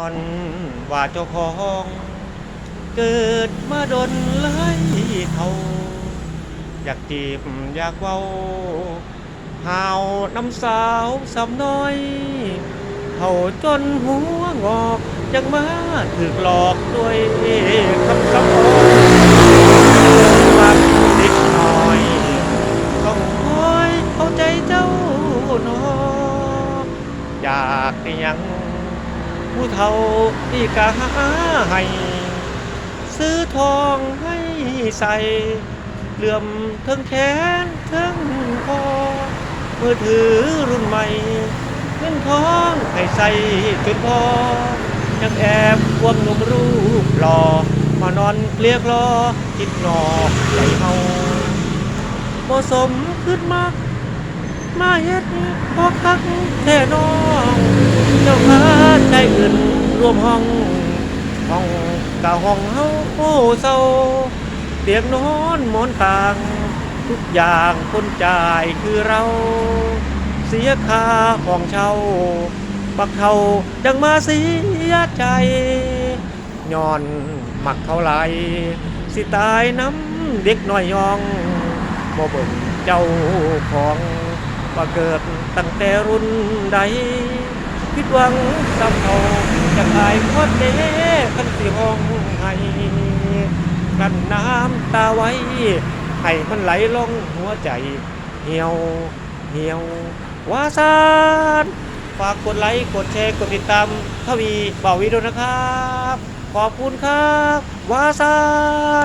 อนว่าเจ้าของเกิดมาดนไล่เขาอยากจีบอยากเว้าหาวน้ำสาวสำน้อยเขาจนหัวงอกยังมาถึกหลอกด้วยคำสำอ้อนมักเด็กน้อยต้องคอยเข้าใจเจ้านออยากยัง ผู้เฒ่าที่กะหาให้ ซื้อทองให้ใส่เหลื่อมเทิงแขนเทิงคอมือถือรุ่นใหม่เงินทองให้ใส่จนพอ ยังแอบควงหนุ่มรูปหล่อมานอนเรียกรอคิดหนอใจเฮาเหมาะสมขึ้นมาก มาเฮ็ดพอคักแท่น้อง กะห้องเฮาโอ้เศร้าเตียงนอนหมอนต่าง ทุกอย่างคนจ่ายคือเรา เสียค่าห้องเช่าปักเทาดังมาเสียใจย้อนหมักเขาไหลสิตายน้ำเด็กน้อยยองบ่เบิ่งเจ้าของว่าเกิดตั้งแต่รุ่นใด ผิดหวังซ้ำเขาจะขายคอดเด้ คันสิห้องให้กันน้ำตาไว้ ให้มันไหลลงหัวใจ เหี่ยวเหี่ยววาซานฝากกดไลค์กดแชร์กดติดตามทวีบ่าวีด้วยนะครับ ขอบคุณครับ วาซาน